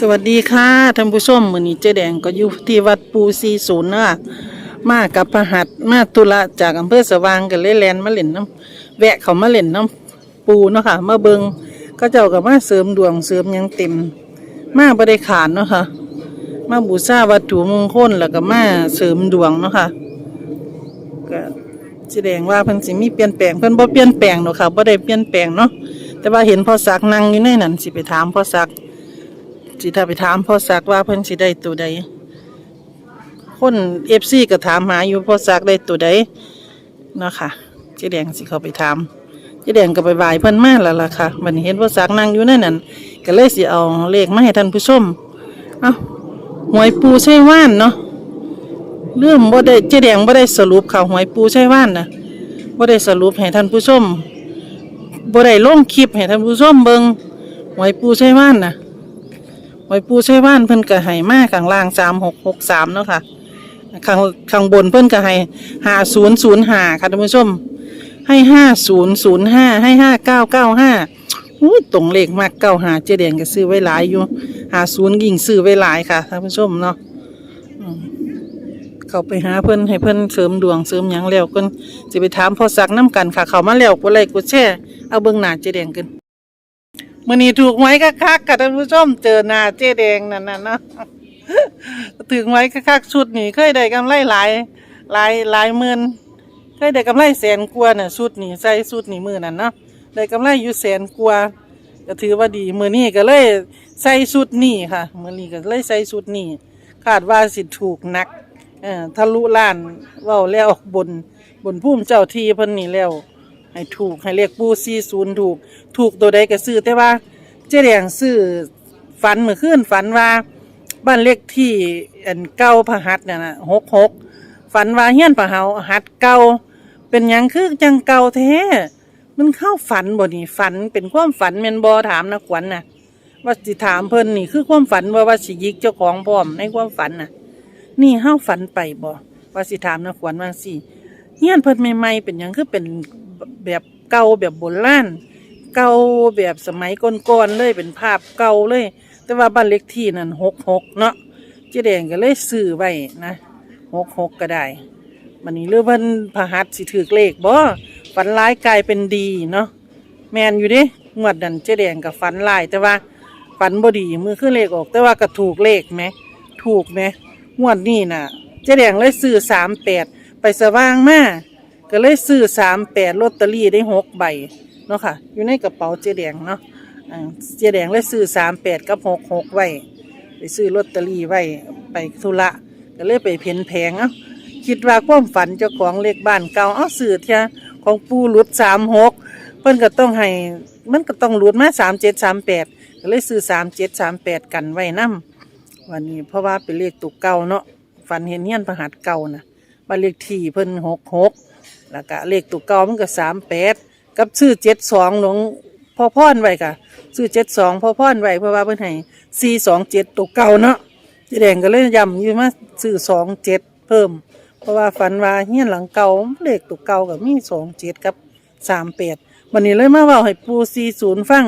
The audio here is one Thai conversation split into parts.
สวัสดีค่ะท่านผู้ชมมือนี้เจ๊แดงก็อยู่ที่วัดปูซีศูนย์นะคะมากับพระหัตมาตุละจากอำเภอสว่างกันเลยแลนมาเล่นน้ำแวะเขามาเล่นน้ำปูเนาะค่ะมาเบิงก็เจ้าก็มาเสริมดวงเสริมยังเต็ม มาบ่ได้ขาดเนาะค่ะ มาบูชาวัตถุมงคลแล้วก็มาเสริมดวงเนาะค่ะก็แสดงว่าเพิ่นสิมีเปลี่ยนแปลงเพิ่นบ่เปลี่ยนแปลงเนาะค่ะบ่ได้เปลี่ยนแปลงเนาะแต่ว่าเห็นพ่อศักนั่งอยู่ในนั้นสิไปถามพ่อศักดิ์ สิถ้าไปถามพ่อสักว่าเพิ่นสิได้ตัวใดคนเอฟซีก็ถามหาอยู่พ่อสักได้ตัวใดเนาะค่ะเจ๊แดงสิเขาไปถามเจ๊แดงก็ไปบายเพิ่นมาแล้วล่ะค่ะบันี้เห็นพ่อสักนั่งอยู่ในนั้นก็เลยสิเอาเลขมาให้ท่านผู้ชมเอ้าหวยปูใช่ว่านเนาะเรื่องบ่ได้เจ๊แดงบ่ได้สรุปค่ะหวยปูใช่ว่านนะบ่ได้สรุปให้ท่านผู้ชมบ่ได้ลงคลิปให้ท่านผู้ชมเบิ่งหวยปูใช่ว่านนะ อยปูใช้บ้านเพิ่นก็ให้มาข้างล่างสามหกหกสามเนาะค่ะข้างข้างบนเพิ่นก็ให้ห้าศูนย์ศูนย์ห้าค่ะท่านผู้ชม ให้ห้าศูนย์ศูนย์ห้าให้ห้าเก้าเก้าห้าอุ้ยตรงเลขมากเก้าหาเจแดงก็ซื้อไว้หลายอยู่หาศูนย์ยิ่งซื้อไว้หลายค่ะท่านผู้ชมเนาะเขาไปหาเพิ่อนให้เพิ่อนเสริมดวงเสริมยังแล้วเพิ่นจะไปถามพ่อสักน้ำกันค่ะ เขามาแล้วกดไลค์กดแชร์เอาเบิ่งหน้าเจแดงกัน มื่อนี้ถูกไว้คักๆกับท่านผู้ชมเจอหน้าเจ๊แดงนั่นน่ะเนาะถึงไว้คักๆชุดนี้เคยได้กำไรหลายหลายหลายหมื่นเคยได้กำไรแสนกว่าน่ะชุดนี้ใส่ชุดนี้มือนั่นเนาะได้กำไรอยู่แสนกว่าก็ถือว่าดีมือนี้ก็เลยใส่ชุดนี้ค่ะมือนี้ก็เลยใส่ชุดนี้คาดว่าสิถูกนักเอ่อทะลุล้านเว้าแล้วบนบนพุ่มเจ้าทีเพิ่นนี่แล้ว ให้ถูกให้เรียกปูซีศูนย์ถูก ถูกตัวใดก็ซื้อแต่ว่าเจ๊แดงซื้อฝันเมื่อคืนฝันว่า บ้านเลขที่อันเก้าพหัตถ์น่ะนะหกหกฝันว่าเฮี้ยนพระเฮาหัดเก่าเป็นหยังคือจังเก่าแท้มันเข้าฝันบ่นี่ฝันเป็นความฝันแมนบ่ถามนะขวัญน่ะว่าสิถามเพิ่นนี่คือความฝันว่าว่าสิยิกเจ้าของพร้อมในความฝันน่ะนี่เฮาฝันไปบ่ว่าสิถามนะขวัญว่าสิ เฮียนเพิ่นใหม่ๆเป็นหยังคือเป็นแบบเก่าแบบโบราณเก่าแบบสมัยก่อนๆเลยเป็นภาพเก่าเลย แต่ว่าบ้านเล็กที่นั่นหกหกเนาะเจ๊แดงก็เลยซื้อไว้นะหกหกก็ได้มันนี้เรื่องเพิ่นพหัสสิถือเลขบ่ฝันร้ายกลายเป็นดีเนาะแมนอยู่เดิงวดนั้นเจ๊แดงกับฝันร้าย แต่ว่าฝันบ่ดีมือขึ้นเลขออก แต่ว่าก็ถูกเลขไหม ถูกไหมงวดนี้น่ะ เจ๊แดงเลยซื้อสามแปด ไปสว่างมาก็เลยซื้อสามแปดลอตเตอรี่ได้หกใบเนาะค่ะ อยู่ในกระเป๋าเจแดงเนาะเจแดงเลยซื้อสามแปดกับหกหกไว้ไปซื้อลอตเตอรี่ไว้ไปธุระก็เลยไปเพ่นแพงเอ้าคิดว่าความฝันเจ้าของเลขบ้านเก่าเอ้าซื้อเทียของปูหลุดสามหกเพิ่นก็ต้องให้มันก็ต้องหลุดมาสามเจ็ดสามแปดก็เลยซื้อสามเจ็ดสามแปดกันไว้นํวันนี้เพราะว่าเป็นเลขตุกเก่าเนาะฝันเห็นเฮี้ยนประหัดเก่านะ บ้านเลขที่เพิ่นหกหกแล้วก็เลขตุกเก่ามันก็สามแปดกับซื้อเจ็ดสองหลวงพ่อพ่อนไว้ค่ะซื้อเจ็ดสองพ่อพ่อนไว้เพราะว่าเพิ่นให้สี่สองเจ็ดตัวเก่าเนาะจ๊แดงก็เลยย้ำอยู่มาซื้อสองเจ็ดเพิ่ม เพราะว่าฝันว่าเฮียนหลังเก่าเลขตัวเก่ากับมีสองเจ็ดกับสามแปดวันนี้เลยมาเว่าให้ปูสี่ศูนย์ฟัง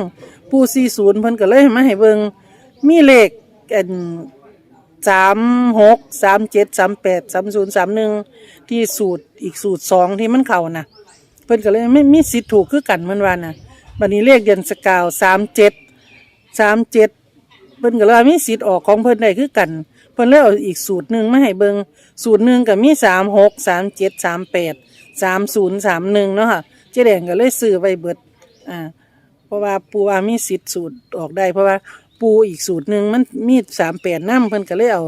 ปูสี่ศูนย์เพิ่นก็เลยมาให้เบิงมีเลขอัน สามหกสามเจ็ดสามแปดสามศูนย์สามหนึ่งที่สูตรอีกสูตรสองที่มันเข่านะเพิ่นก็เลยไม่มีสิทธิ์ถูกคือกันมันว่านะบัดนี้เลขเดือนสกาวสามเจ็ดสามเจ็ดเพิ่นก็เลยว่มีสิทธิ์ออกของเพิ่นได้คือกัน เพิ่นเลยเอาอีกสูตรหนึ่งมาให้เบิงสูตรหนึ่งก็มีสามหกสามเจ็ดสามแปดสามศูนย์สามหนึ่งเนาะค่ะเจ๊แดงก็เลยซื้อไว้เบิดอ่าเพราะว่าปูว่ามีสิทธิ์สูตรออกได้เพราะว่า ปูอีกสูตรหนึ่งมันมีสามแปดน้ำเพิ่นก็เลยเอา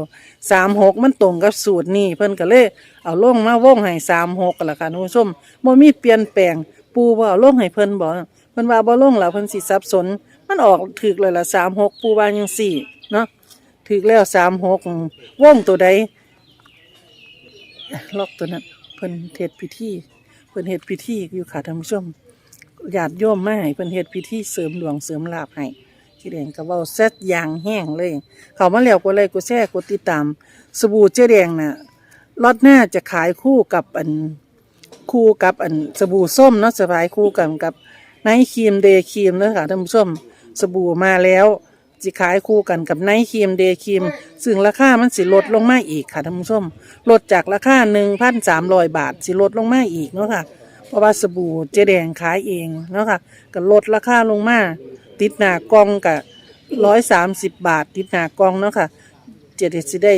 สามหกมันตรงกับสูตรนี้เพิ่นก็เลยเอาลงมาว่องให้สามหกกันละค่ะท่านผู้ชมบ่มีเปลี่ยนแปลงปูบ่เอาลงให้เพิ่นบอเพิ่นว่าบ่ลงแล้วเพิ่นสิสับสน มันออกถึกเลยละสามหกปูว่ายังสี่เนาะถึกแล้วสามหกว่องตัวใดล็อกตัวนั้นเพิ่นเฮ็ดพิธีเพิ่นเฮ็ดพิธีอยู่ค่ะท่านผู้ชมญาติโยมมาให้เพิ่นเฮ็ดพิธีเสริมดวงเสริมลาภให้ ที่แดงก็เว้าแซ่ดอย่างแห้งเลย เขามาแล้วก็เลยกดแชร์กดติดตาม สบู่เจ๊แดงน่ะล็อตหน้าจะขายคู่กับอันคู่กับอันสบู่ส้มเนาะจะขายคู่กันกับไนท์ครีมเดย์ครีมเนาะค่ะท่านผู้ชมสบู่มาแล้วสิขายคู่กันกับไนท์ครีมเดย์ครีมซึ่งราคามันสิลดลงมาอีกค่ะท่านผู้ชมลดจากราคา1,300บาทสิลดลงมาอีกเนาะค่ะเพราะว่าสบู่เจ๊แดงขายเองเนาะค่ะก็ลดราคาลงมา ติดหน้ากล่องกับ130บาท ติดหน้ากล่องเนาะค่ะเจดสิได้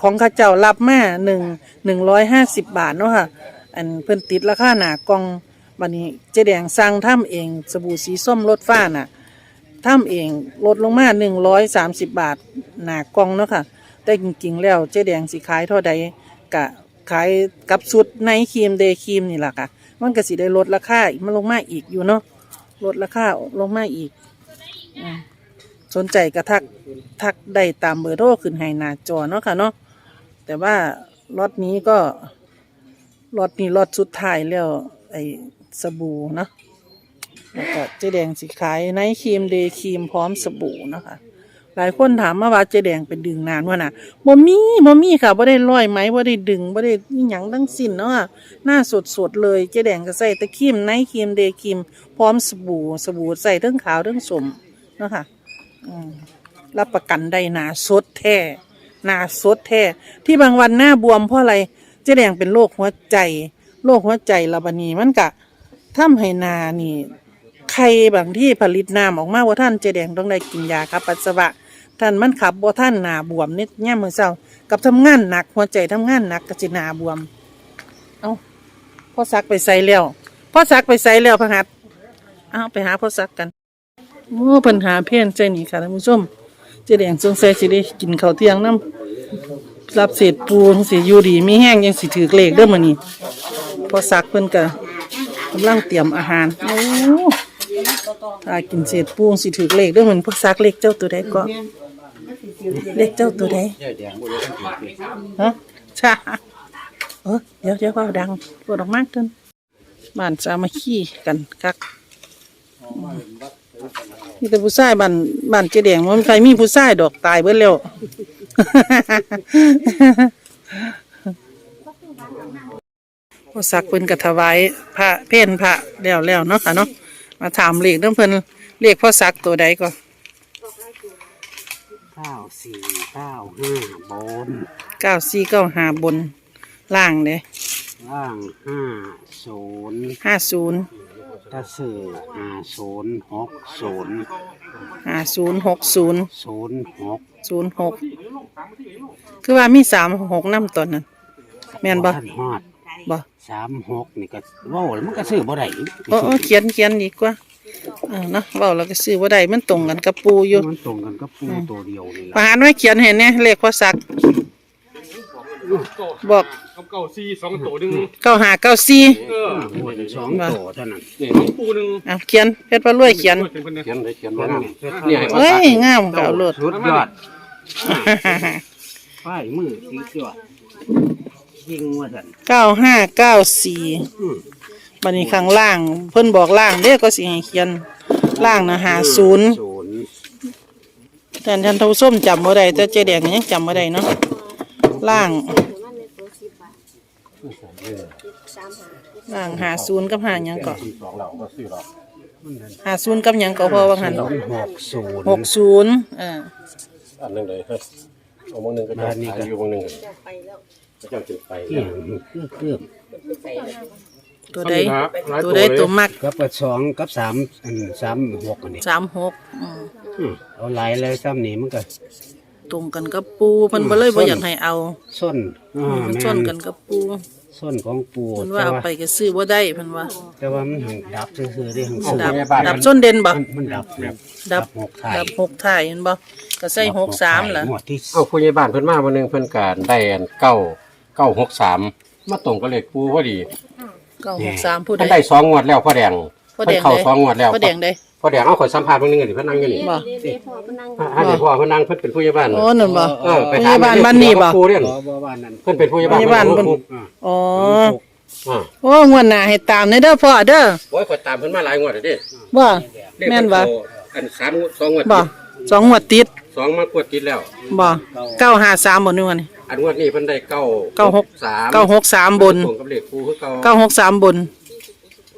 ของข้าเจ้ารับมาหนึ่งหนึ่งร้อยห้าสิบบาทเนาะค่ะ อันเพิ่นติดราคาหนากล่องบัดนี้เจ๊แดงสั่งทำเองสบู่สีส้มรสฟ้าน่ะทำเองลดลงมาหนึ่งร้อยสามสิบบาทหนากล่องเนาะค่ะแต่จริงๆแล้วเจ๊แดงสิขายเท่าใดกะขายกับชุดในครีมเดย์ครีมนี่แหละค่ะ มันก็สิได้ลดราคามันลงมาอีกอยู่เนาะลดราคาลงมาอีก อืมสนใจก็ทักทักได้ตามเบอร์โทรขึ้นให้หน้าจอเนาะค่ะเนาะแต่ว่าล็อตนี้ก็ล็อตนี้ล็อตสุดท้ายแล้วไอ้สบู่เนาะแล้วก็เจ๊แดงสิขายไนท์ครีมเดย์ครีมพร้อมสบู่เนาะคะ หลายคนถามมาว่าเจ๊แดงเป็นดึงนานวะน่ะบ่มีบ่มีค่ะบ่ได้ร้อยไหมบ่ได้ดึงบ่ได้หยังทั้งสิ้นเนาะหน้าสดๆเลยเจ๊แดงก็ใส่ตะครีมไนท์ครีมเดย์ครีมพร้อมสบู่สบู่ใส่ทั้งขาวทั้งสม เนาะค่ะรับประกันได้หนาสดแท้หนาสดแท้ที่บางวันหน้าบวมเพราะอะไรเจ๊แดงเป็นโรคหัวใจโรคหัวใจระบานีมันกะทำให้นานี่ใครบางที่ผลิตน้ำออกมาว่าท่านเจ๊แดงต้องได้กินยาครับปัสสาวะท่านมันขับบ่ท่านหนาบวมนิดแง่มือเศร้ากับทำงานหนักหัวใจทำงานหนักกจินาบวม เอาพ่อซักไปใส่แล้วพ่อซักไปใส่แล้วพะหัดเอาไปหาพ่อซักกัน โอ้ปัญหาเพี้ยนใจนี่ค่ะท่านผู้ชมเจ๊แดงสงสัยสิได้กินข้าวเที่ยงน้ำรับเศษปูจังสิอยู่ดีมีแห้งยังสิถือเลขเด้อมื้อนี้พอสักเพิ่นก็กำลังเตรียมอาหารโอ้ถ้ากินเศษปูสิถือเลขเด้อมื้อนี้พอสักเลขเจ้าตัวใดก็เลขเจ้าตัวใดฮะจ้าเออเดี๋ยวเดี๋ยวเว้าดังปวดออกมากเกินบ้านสามัคคีกันคัก มีแต่ผู้ชายบ้านบ้านเจแดงมันใครมีผู้ชายดอกตายเบิดแล้วพอสักเพิ่นก็ถวายพระเพ่นพระแล้วแล้วเนาะค่ะเนาะมาถามเลขเรื่องเพิ่นเลขพ่อสักตัวใดก็เก้าสี่เก้าห้าบนเก้าสี่เก้าห้าบนล่างเด้ล่างห้าศูนย์ห้าศูนย์ ตะสื่อห้าศูนย์หกศูนย์ห้าศูนย์หกศูนย์ศูนย์หกศูนย์หกคือว่ามีสามหกน้ำตอนนั้นแม่นบ่ท่านฮอดบ่สามหกนี่ก็เว่าแล้วมันก็ซื้อบ่ได้โอ้โอ้เขียนเขียนดีกว่าเออเนาะเว้าแล้วก็ซื้อบ่ได้มันตรงกันกับปูอยู่มันตรงกันกับปูตัวเดียวนี่ประล่ะหารไว้เขียนเห็นเนี่ยเลขพอสัก บอกกับเก่าซีสองตัวหนึ่งเก้าหาเก้าสี่เออหมดสองตัวเท่านั้นเนี่ยน้องปูหนึ่งเอาเขียนเพชรพระรวยเขียนเป็นคนเนี่ยเขียนเลยเขียนไว้นั่นนี่นี่เนี่ยเฮ้ยงามเก่าโลดสุดยอดป้ายมือสียอดยิงว่าสันเก้าห้าเก้าสี่อืมบันนี้ข้างล่าง เพิ่นบอกล่างเด้อก็สิให้เขียนล่างนะหาศูนย์ศูนย์แต่ท่านผู้ส้มจำบ่ได้แต่เจ๊แดงยังจำบ่ได้เนาะ ล่างล่างหาศูนย์กับหาหยังก็สองเราก็ซื้อเราหาศูนย์กับหยังก็พอว่าหันหกศูนย์หกศูนย์อ่าอันหนึงเลยเฮ้ยเอาบางหนึงก็จะขายอยู่บางหนึงก็จะจุดไฟเกี่ยงเกือบตัวใดตัวใดตัวมักกับสองกับสามอันสามหกอันนี้สามหกอืมอืมเอาหลายเลยซ้ำนี่มันก็ ตรงกันกับปูเพิ่นบ่เลยบ่อยากให้เอาส้นอ่ามันแม่ชนกันกับปูส้นของปูเพิ่นแต่ว่าเอาว่าไปก็ซื้อบ่ได้เพิ่นว่า แต่ว่ามันหังดับซื่อๆได้หังซื้อดับดับส้นเด่นบ่ มันมันดับดับดับหกถ่ายดับหกถ่ายเห็นบ่ก็ใส่หกสามล่ะ หมวดที่เอาผู้ใหญ่บ้านเพิ่นมาวันหนึงเพิ่นก็ได้อันเก้าเก้าหกสามมาตรงกับเลขปูพอดีเก้าหกสามผู้ใด เพิ่นได้สองงวดแล้วพ่อแดงพ่อเพิ่แดนงเข้าได้สองงวดแล้ว พ่อแดงได้พ่ อแดงเอาข่อยสัมภาษณ์เพิ่นนึงนี่เพิ่นนั่งอยู่นี่บ่ให้เดี๋ยวพ่อเพิ่นนั่งเพิ่นเป็นผู้ใหญ่บ้านโอ้นั่นบ่ เออไปผู้ใหถาญ่มบ้านบ้านนี้บ่ปูเรียนบ่บ่ว่านั่น เพิ่นเป็นผู้ใหญ่ผู้บ้านใหญ่บ้านเพิ่นอ่าอ๋ออ่าโอ้งวดหน้าให้ตามในเด้อพ่อเด้อโอ้ยข่อยตามเพิ่นมาหลายงวดแล้วเด้บ่แม่นบ่เลขเพิ่เข้าอันสามงวดสองงวดบ่สองงวดติดสองมากวดติดแล้ว บ่เก้าห้าสามบ่นี่ว่านี่ อันงวดนี้เพิ่นได้เก้าเก้าหก สามเก้าหกสามบนตรงกับเลขปูคือเก้าเก้า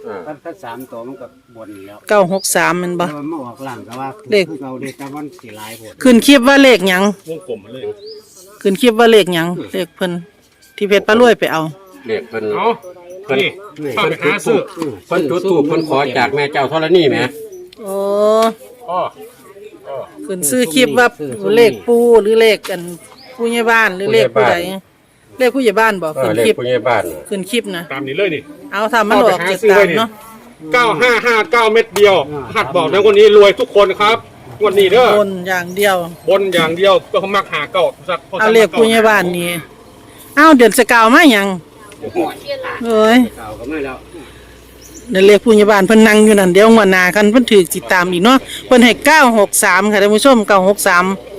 หกสามบนเออถ้าถ้าสามตัวมันก็บนแล้วเก้าหกสามมันบ่เออมาออกหลังก็ว่าเลข คือเราเด็กแต่วันสีลายผลขึ้นคลิปว่าเลขหยังวงกลมมาเลยขึ้นคลิปว่าเลขหยังเลขเพิ่นที่เพชรปลารวยไปเอาเรียกเพิ่นเอานี่เข้าไปหาซื้อเพิ่นจุดทูปเพิ่นขอจากแม่เจ้าธรณีแหมโอ้อ๋อขึ้นซื้อคลิปว่าเลขปูหรือเลขกันผู้ใหญ่บ้านหรือเลขผู้ใด เลขผู้ใหญ่บ้านบอกเอขึ้อนเลคลิขปผู้ใหญ่บ้านน่ะขึ้นคลิปนะตามนี้เลยนี่ เอาทำมันออกจากตามเนาะเก้าห้าห้าเก้าเม็ดเดียว หัดบอกนะวันนี้รวยทุกคนครับงวันนี้เด้อบนอย่างเดียว บนอย่างเดียวก็เขามักหาเก้าสัตว์เอาเลขผู้ใหญ่บ้านนี่เอาเดือนสกาวมาหยังเอ้ยเก่าก็ไม่แล้วเดี๋ยวเลขผู้ใหญ่บ้านเพิ่นนั่งอยู่นั่นเดี๋ยวงวดหน้ากันเพิ่นถือติดตามอีกเนาะเพิ่นให้963ค่ะท่านผู้ชม963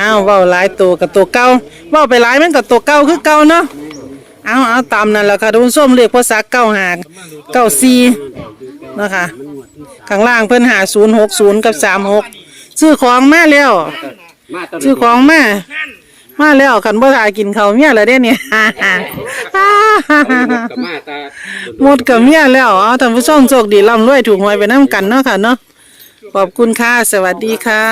อ้าวเว้าหลายตัวกับตัวเก่าเว้าไปหลายมันกับตัวเก่าคือเก่าเนาะเอาเอาตามนั่นแหละค่ะท่านผู้มเลขภาษา95 94นะคะข้างล่างเพิ่นหา060กับ36ซื้อของมาแล้วซื้อของมามาแล้วคันบ่ทากินเขาเมียแล้วเด้เนี่ยหมดกับเมียแล้วอ๋อท่านผู้ชมโชคดีร่ำรวยถูกหวยไปน้ำกันเนาะค่ะเนาะขอบคุณค่ะ สวัสดีค่ะ